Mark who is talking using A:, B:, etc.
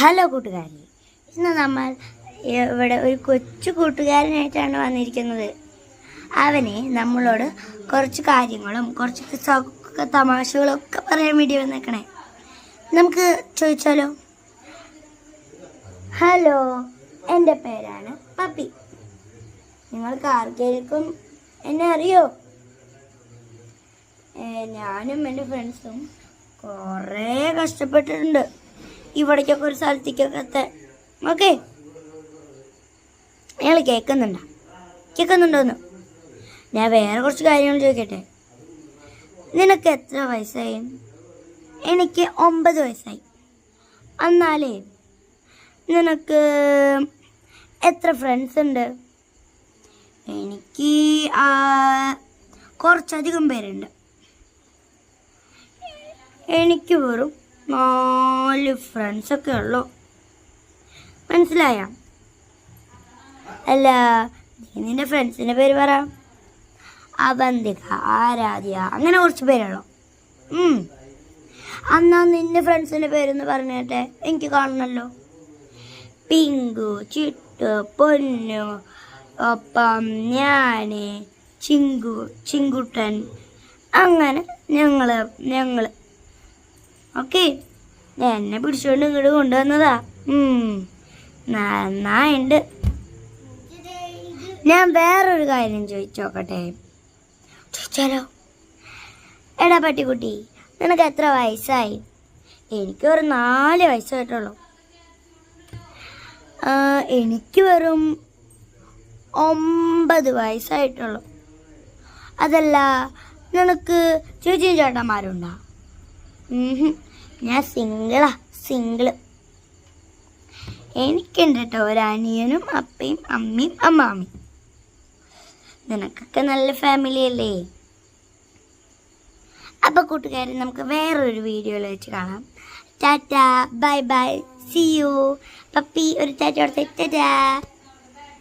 A: Hello കൂട്ടുകാരി. ഇന്ന് നമ്മൾ ഇവിടെ ഒരു കൊച്ചു കൂട്ടുകാരനായിട്ടാണ് വന്നിരിക്കുന്നത്. അവനെ നമ്മളോട് കുറച്ച് കാര്യങ്ങളും കുറച്ച് തമാശകളൊക്കെ പറയാൻ വേണ്ടി വന്നേക്കണേ. നമുക്ക് ചോദിച്ചാലോ? ഹലോ എന്റെ പേരാണ് പപ്പി. നിങ്ങൾക്ക് ആർക്കെങ്കിലും എന്നെ അറിയോ? ഞാനും എന്റെ ഫ്രണ്ട്സും കുറേ കഷ്ടപ്പെട്ടിട്ടുണ്ട്. ഇവിടേക്കൊക്കെ ഒരു സ്ഥലത്തേക്കൊക്കെ എത്താൻ. ഓക്കെ. അയാൾ കേൾക്കുന്നുണ്ടോ? കേൾക്കുന്നുണ്ടോന്ന്? ഞാൻ വേറെ കുറച്ച് കാര്യങ്ങൾ ചോദിക്കട്ടെ? നിനക്ക് എത്ര വയസ്സായി? എനിക്ക് ഒമ്പത് വയസ്സായി. എന്നാലേ നിനക്ക് എത്ര ഫ്രണ്ട്സ് ഉണ്ട്? എനിക്ക് കുറച്ചധികം പേരുണ്ട്. എനിക്ക് വെറും നാല് ഫ്രണ്ട്സൊക്കെ ഉള്ളു. മനസ്സിലായ? അല്ല നിന്റെ ഫ്രണ്ട്സിന്റെ പേര് പറ. അവന്തിക ആരാധ്യ അങ്ങനെ കുറച്ച് പേരുള്ളൂ. അന്നാ നിന്റെ ഫ്രണ്ട്സിന്റെ പേരെന്ന് പറഞ്ഞിട്ടെ എനിക്ക് കാണണമല്ലോ പിങ്കു ചിട്ടു പൊന്നു ഒപ്പം ഞാൻ ചിങ്കു ചിങ്കുട്ടൻ. അങ്ങനെ ഞങ്ങൾ ഞങ്ങൾ ഓക്കെ. എന്നെ പിടിച്ചോണ്ട് ഇങ്ങോട്ട് കൊണ്ടുവന്നതാ. നന്നായിണ്ട് ഞാൻ വേറൊരു കാര്യം ചോദിച്ചോക്കട്ടെ. ചോദിച്ചാലോ? എടാ പട്ടിക്കുട്ടി നിനക്ക് എത്ര വയസ്സായി? എനിക്ക് ഒരു നാല് വയസ്സായിട്ടുള്ളൂ. എനിക്ക് വെറും ഒമ്പത് വയസ്സായിട്ടുള്ളൂ. അതല്ല നിനക്ക് ചേച്ചിയും ചേട്ടന്മാരുണ്ടോ. ഞാൻ സിംഗിളാ സിംഗിൾ. എനിക്കുണ്ട് കേട്ടോ ഒരു അനിയനും അപ്പയും അമ്മയും അമ്മാമ്മയും നിനക്കൊക്കെ നല്ല ഫാമിലി അല്ലേ? അപ്പൊ കൂട്ടുകാരെ നമുക്ക് വേറൊരു വീഡിയോയിൽ വെച്ച് കാണാം. Tata bye bye see you. Puppy ഒരു ടാറ്റ കൊടുത്തേ.